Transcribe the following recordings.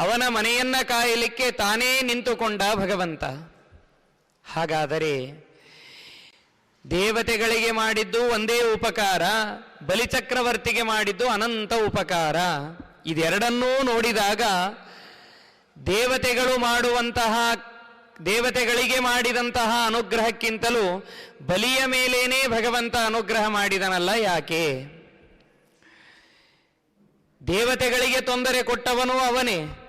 ಅವನ ಮನೆಯನ್ನ ಕಾಯಲಿಕ್ಕೆ ತಾನೇ ನಿಂತುಕೊಂಡ ಭಗವಂತ. ಹಾಗಾದರೆ ದೇವತೆಗಳಿಗೆ ಮಾಡಿದ್ದು ಒಂದೇ ಉಪಕಾರ, ಬಲಿಚಕ್ರವರ್ತಿಗೆ ಮಾಡಿದ್ದು ಅನಂತ ಉಪಕಾರ. ಇದೆರಡನ್ನೂ ನೋಡಿದಾಗ ದೇವತೆಗಳು ಮಾಡುವಂತಹ, ದೇವತೆಗಳಿಗೆ ಮಾಡಿದಂತಹ ಅನುಗ್ರಹಕ್ಕಿಂತಲೂ ಬಲಿಯ ಮೇಲೇನೇ ಭಗವಂತ ಅನುಗ್ರಹ ಮಾಡಿದನಲ್ಲ ಯಾಕೆ? ದೇವತೆಗಳಿಗೆ ತೊಂದರೆ ಕೊಟ್ಟವನು ಅವನೇ.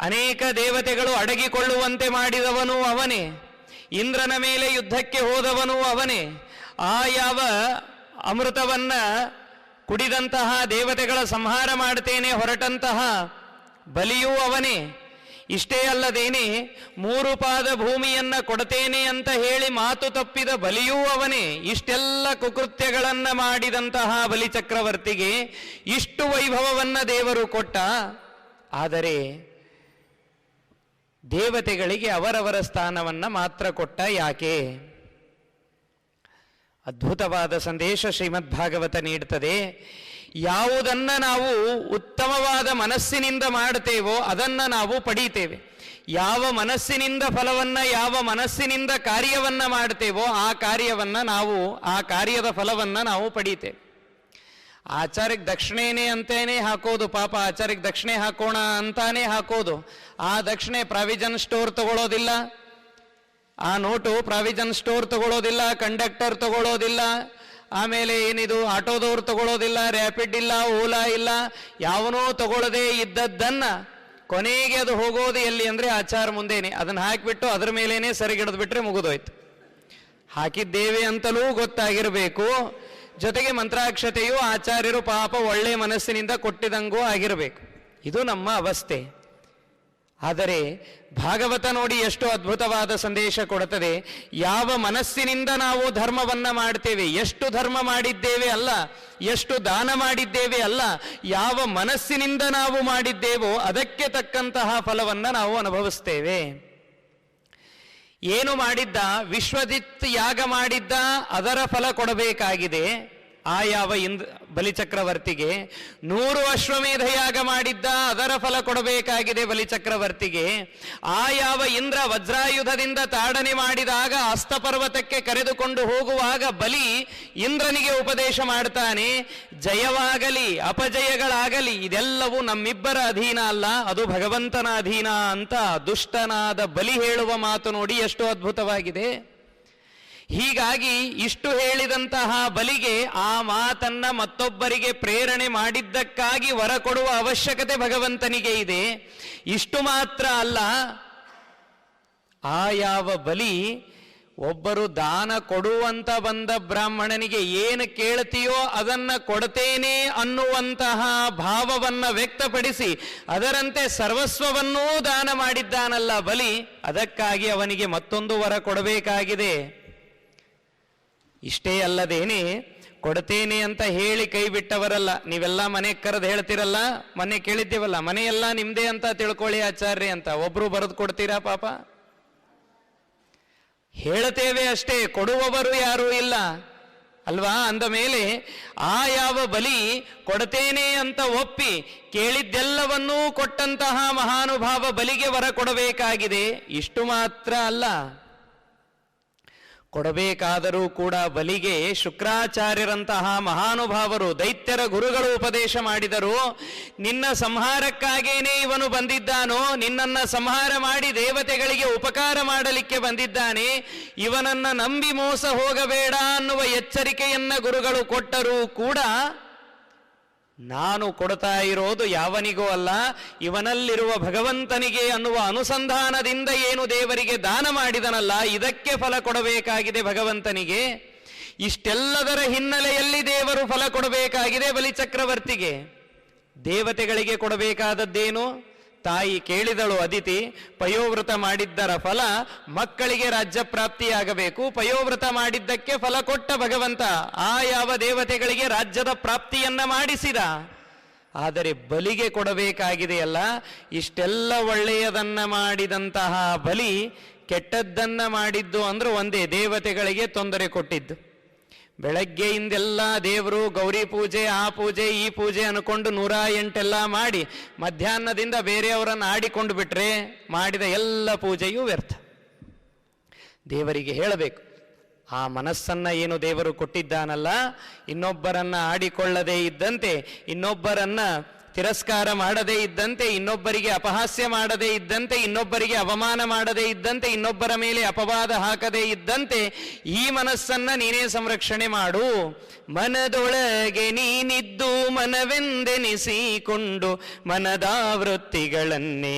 ಅನೇಕ ದೇವತೆಗಳು ಅಡಗಿಕೊಳ್ಳುವಂತೆ ಮಾಡಿದವನು ಅವನೇ. ಇಂದ್ರನ ಮೇಲೆ ಯುದ್ಧಕ್ಕೆ ಹೋದವನು ಅವನೇ. ಆ ಯಾವ ಅಮೃತವನ್ನ ಕುಡಿದಂತಹ ದೇವತೆಗಳ ಸಂಹಾರ ಮಾಡ್ತೇನೆ ಹೊರಟಂತಹ ಬಲಿಯೂ ಅವನೇ. ಇಷ್ಟೇ ಅಲ್ಲದೇನೆ ಮೂರು ಪಾದ ಭೂಮಿಯನ್ನ ಕೊಡತೇನೆ ಅಂತ ಹೇಳಿ ಮಾತು ತಪ್ಪಿದ ಬಲಿಯೂ ಅವನೇ. ಇಷ್ಟೆಲ್ಲ ಕುಕೃತ್ಯಗಳನ್ನ ಮಾಡಿದಂತಹ ಬಲಿಚಕ್ರವರ್ತಿಗೆ ಇಷ್ಟು ವೈಭವವನ್ನ ದೇವರು ಕೊಟ್ಟ. ಆದರೆ ದೇವತೆಗಳಿಗೆ ಅವರವರ ಸ್ಥಾನವನ್ನ ಮಾತ್ರ ಕೊಟ್ಟ ಯಾಕೆ? ಅದ್ಭುತವಾದ ಸಂದೇಶ ಶ್ರೀಮದ್ ಭಾಗವತ ನೀಡುತ್ತದೆ ಯಾವುದನ್ನು ನಾವು ಉತ್ತಮವಾದ ಮನಸ್ಸಿನಿಂದ ಮಾಡುತ್ತೇವೋ ಅದನ್ನ ನಾವು ಪಡೀತೇವೆ. ಯಾವ ಮನಸ್ಸಿನಿಂದ ಫಲವನ್ನ, ಯಾವ ಮನಸ್ಸಿನಿಂದ ಕಾರ್ಯವನ್ನ ಮಾಡ್ತೇವೋ ಆ ಕಾರ್ಯವನ್ನ ನಾವು, ಆ ಕಾರ್ಯದ ಫಲವನ್ನ ನಾವು ಪಡೀತೇವೆ. ಆಚಾರ್ಯಕ್ಕೆ ದಕ್ಷಿಣೇನೆ ಅಂತೇನೆ ಹಾಕೋದು, ಪಾಪ ಆಚಾರ್ಯಕ್ಕೆ ದಕ್ಷಿಣೆ ಹಾಕೋಣ ಅಂತಾನೆ ಹಾಕೋದು. ಆ ದಕ್ಷಿಣೆ ಪ್ರಾವಿಜನ್ ಸ್ಟೋರ್ ತಗೊಳ್ಳೋದಿಲ್ಲ ಆ ನೋಟು ಪ್ರಾವಿಜನ್ ಸ್ಟೋರ್ ತಗೊಳ್ಳೋದಿಲ್ಲ ಕಂಡಕ್ಟರ್ ತಗೊಳ್ಳೋದಿಲ್ಲ ಆಮೇಲೆ ಏನಿದು, ಆಟೋದವ್ರು ತಗೊಳ್ಳೋದಿಲ್ಲ ರ್ಯಾಪಿಡ್ ಇಲ್ಲ, ಓಲಾ ಇಲ್ಲ, ಯಾವನೋ ತಗೊಳ್ಳದೆ ಇದ್ದದ್ದನ್ನ ಕೊನೆಗೆ ಅದು ಹೋಗೋದು ಎಲ್ಲಿ ಅಂದ್ರೆ ಆಚಾರ ಮುಂದೇನೆ. ಅದನ್ನ ಹಾಕಿಬಿಟ್ಟು ಅದ್ರ ಮೇಲೇನೆ ಸರಿಗಿಡದ್ ಬಿಟ್ರೆ ಮುಗಿದೋಯ್ತು. ಹಾಕಿದ್ದೇವೆ ಅಂತಲೂ ಗೊತ್ತಾಗಿರಬೇಕು. ಜೊತೆಗೆ ಮಂತ್ರಾಕ್ಷತೆಯು ಆಚಾರ್ಯರು ಪಾಪ ಒಳ್ಳೆಯ ಮನಸ್ಸಿನಿಂದ ಕೊಟ್ಟಿದಂಗೂ ಆಗಿರಬೇಕು. ಇದು ನಮ್ಮ ಅವಸ್ಥೆ. ಆದರೆ ಭಾಗವತ ನೋಡಿ ಎಷ್ಟು ಅದ್ಭುತವಾದ ಸಂದೇಶ ಕೊಡುತ್ತದೆ. ಯಾವ ಮನಸ್ಸಿನಿಂದ ನಾವು ಧರ್ಮವನ್ನ ಮಾಡ್ತೇವೆ, ಎಷ್ಟು ಧರ್ಮ ಮಾಡಿದ್ದೇವೆ ಅಲ್ಲ, ಎಷ್ಟು ದಾನ ಮಾಡಿದ್ದೇವೆ ಅಲ್ಲ, ಯಾವ ಮನಸ್ಸಿನಿಂದ ನಾವು ಮಾಡಿದ್ದೇವೋ ಅದಕ್ಕೆ ತಕ್ಕಂತಹ ಫಲವನ್ನ ನಾವು ಅನುಭವಿಸ್ತೇವೆ. ಏನು ಮಾಡಿದ್ದ? ವಿಶ್ವಜಿತ್ ಯಾಗ ಮಾಡಿದ್ದ? ಅದರ ಫಲ ಕೊಡಬೇಕಾಗಿದೆ. ಆ ಯಾವ ಇಂದ್ ಬಲಿಚಕ್ರವರ್ತಿಗೆ. ನೂರು ಅಶ್ವಮೇಧ ಯಾಗ ಮಾಡಿದ್ದ ಅದರ ಫಲ ಕೊಡಬೇಕಾಗಿದೆ ಬಲಿಚಕ್ರವರ್ತಿಗೆ. ಆ ಯಾವ ಇಂದ್ರ ವಜ್ರಾಯುಧದಿಂದ ತಾಡನೆ ಮಾಡಿದಾಗ ಅಸ್ತಪರ್ವತಕ್ಕೆ ಕರೆದುಕೊಂಡು ಹೋಗುವಾಗ ಬಲಿ ಇಂದ್ರನಿಗೆ ಉಪದೇಶ ಮಾಡ್ತಾನೆ. ಜಯವಾಗಲಿ, ಅಪಜಯಗಳಾಗಲಿ, ಇದೆಲ್ಲವೂ ನಮ್ಮಿಬ್ಬರ ಅಧೀನ ಅಲ್ಲ, ಅದು ಭಗವಂತನ ಅಧೀನ ಅಂತ ದುಷ್ಟನಾದ ಬಲಿ ಹೇಳುವ ಮಾತು ನೋಡಿ ಎಷ್ಟು ಅದ್ಭುತವಾಗಿದೆ. ಹೀಗಾಗಿ ಇಷ್ಟು ಹೇಳಿದಂತಹ ಬಲಿಗೆ ಆ ಮಾತನ್ನ ಮತ್ತೊಬ್ಬರಿಗೆ ಪ್ರೇರಣೆ ಮಾಡಿದ್ದಕ್ಕಾಗಿ ವರ ಕೊಡುವ ಅವಶ್ಯಕತೆ ಭಗವಂತನಿಗೆ ಇದೆ. ಇಷ್ಟು ಮಾತ್ರ ಅಲ್ಲ, ಆ ಯಾವ ಬಲಿ ಒಬ್ಬರು ದಾನ ಕೊಡುವಂತ ಬಂದ ಬ್ರಾಹ್ಮಣನಿಗೆ ಏನು ಕೇಳ್ತೀಯೋ ಅದನ್ನ ಕೊಡ್ತೇನೆ ಅನ್ನುವಂತಹ ಭಾವವನ್ನ ವ್ಯಕ್ತಪಡಿಸಿ ಅದರಂತೆ ಸರ್ವಸ್ವವನ್ನೂ ದಾನ ಮಾಡಿದ್ದಾನಲ್ಲ ಬಲಿ, ಅದಕ್ಕಾಗಿ ಅವನಿಗೆ ಮತ್ತೊಂದು ವರ ಕೊಡಬೇಕಾಗಿದೆ. ಇಷ್ಟೇ ಅಲ್ಲದೇನೆ ಕೊಡ್ತೇನೆ ಅಂತ ಹೇಳಿ ಕೈ ಬಿಟ್ಟವರಲ್ಲ, ನೀವೆಲ್ಲ ಮನೆ ಕರೆದು ಹೇಳ್ತಿರಲ್ಲ? ಮನೆ ಕೇಳಿದ್ದೇವಲ್ಲ, ಮನೆಯೆಲ್ಲ ನಿಮ್ದೇ ಅಂತ ತಿಳ್ಕೊಳ್ಳಿ ಆಚಾರ್ಯ ಅಂತ. ಒಬ್ರು ಬರೆದು ಕೊಡ್ತೀರಾ ಪಾಪ? ಹೇಳ್ತೇವೆ ಅಷ್ಟೇ, ಕೊಡುವವರು ಯಾರೂ ಇಲ್ಲ. ಅಲ್ವಾ? ಅಂದ ಮೇಲೆ, ಆ ಯಾವ ಬಲಿ ಕೊಡ್ತೇನೆ ಅಂತ ಒಪ್ಪಿ ಕೇಳಿದ್ದೆಲ್ಲವನ್ನೂ ಕೊಟ್ಟಂತಹ ಮಹಾನುಭಾವ ಬಲಿಗೆ ವರ ಕೊಡಬೇಕಾಗಿದೆ. ಇಷ್ಟು ಮಾತ್ರ ಅಲ್ಲ. ಕೊಡಬೇಕಾದರೂ ಕೂಡ ಬಲಿಗೆ ಶುಕ್ರಾಚಾರ್ಯರಂತಹ ಮಹಾನುಭಾವರು ದೈತ್ಯರ ಗುರುಗಳು ಉಪದೇಶ ಮಾಡಿದರು. ನಿನ್ನ ಸಂಹಾರಕ್ಕಾಗೇನೆ ಇವನು ಬಂದಿದ್ದಾನೋ, ನಿನ್ನನ್ನು ಸಂಹಾರ ಮಾಡಿ ದೇವತೆಗಳಿಗೆ ಉಪಕಾರ ಮಾಡಲಿಕ್ಕೆ ಬಂದಿದ್ದಾನೆ. ಇವನನ್ನ ನಂಬಿ ಮೋಸ ಹೋಗಬೇಡ ಅನ್ನುವ ಎಚ್ಚರಿಕೆಯನ್ನ ಗುರುಗಳು ಕೊಟ್ಟರೂ ಕೂಡ ನಾನು ಕೊಡ್ತಾ ಇರೋದು ಯಾವನಿಗೂ ಅಲ್ಲ, ಇವನಲ್ಲಿರುವ ಭಗವಂತನಿಗೆ ಅನ್ನುವ ಅನುಸಂಧಾನದಿಂದ ಏನು ದೇವರಿಗೆ ದಾನ ಮಾಡಿದನಲ್ಲ, ಇದಕ್ಕೆ ಫಲ ಕೊಡಬೇಕಾಗಿದೆ ಭಗವಂತನಿಗೆ. ಇಷ್ಟೆಲ್ಲದರ ಹಿನ್ನೆಲೆಯಲ್ಲಿ ದೇವರು ಫಲ ಕೊಡಬೇಕಾಗಿದೆ ಬಲಿಚಕ್ರವರ್ತಿಗೆ. ದೇವತೆಗಳಿಗೆ ಕೊಡಬೇಕಾದದ್ದೇನು? ತಾಯಿ ಕೇಳಿದಳು ಅದಿತಿ ಪಯೋವೃತ ಮಾಡಿದ್ದರ ಫಲ ಮಕ್ಕಳಿಗೆ ರಾಜ್ಯ ಪ್ರಾಪ್ತಿಯಾಗಬೇಕು ಪಯೋವೃತ ಮಾಡಿದ್ದಕ್ಕೆ ಫಲ ಕೊಟ್ಟ ಭಗವಂತ, ಆ ಯಾವ ದೇವತೆಗಳಿಗೆ ರಾಜ್ಯದ ಪ್ರಾಪ್ತಿಯನ್ನ ಮಾಡಿಸಿದ. ಆದರೆ ಬಲಿಗೆ ಕೊಡಬೇಕಾಗಿದೆಯಲ್ಲ, ಇಷ್ಟೆಲ್ಲ ಒಳ್ಳೆಯದನ್ನ ಮಾಡಿದಂತಹ ಬಲಿ ಕೆಟ್ಟದ್ದನ್ನ ಮಾಡಿದ್ದು ಅಂದ್ರೆ ಒಂದೇ, ದೇವತೆಗಳಿಗೆ ತೊಂದರೆ ಕೊಟ್ಟಿದ್ದು. ಬೆಳಗ್ಗೆಯಿಂದೆಲ್ಲ ದೇವರು ಗೌರಿ ಪೂಜೆ, ಆ ಪೂಜೆ, ಈ ಪೂಜೆ ಅನ್ಕೊಂಡು ನೂರ ಎಂಟೆಲ್ಲ ಮಾಡಿ ಮಧ್ಯಾಹ್ನದಿಂದ ಬೇರೆಯವರನ್ನು ಆಡಿಕೊಂಡು ಬಿಟ್ರೆ ಮಾಡಿದ ಎಲ್ಲ ಪೂಜೆಯೂ ವ್ಯರ್ಥ. ದೇವರಿಗೆ ಹೇಳಬೇಕು, ಆ ಮನಸ್ಸನ್ನ ಏನು ದೇವರು ಕೊಟ್ಟಿದ್ದಾನಲ್ಲ, ಇನ್ನೊಬ್ಬರನ್ನ ಆಡಿಕೊಳ್ಳದೇ ಇದ್ದಂತೆ, ಇನ್ನೊಬ್ಬರನ್ನ ತಿರಸ್ಕಾರ ಮಾಡದೇ ಇದ್ದಂತೆ ಇನ್ನೊಬ್ಬರಿಗೆ ಅಪಹಾಸ್ಯ ಮಾಡದೇ ಇದ್ದಂತೆ, ಇನ್ನೊಬ್ಬರಿಗೆ ಅವಮಾನ ಮಾಡದೇ ಇದ್ದಂತೆ, ಇನ್ನೊಬ್ಬರ ಮೇಲೆ ಅಪವಾದ ಹಾಕದೇ ಇದ್ದಂತೆ ಈ ಮನಸ್ಸನ್ನ ನೀನೇ ಸಂರಕ್ಷಣೆ ಮಾಡು. ಮನದೊಳಗೆ ನೀನಿದ್ದು ಮನವೆಂದೆನಿಸಿಕೊಂಡು ಮನದ ವೃತ್ತಿಗಳನ್ನೇ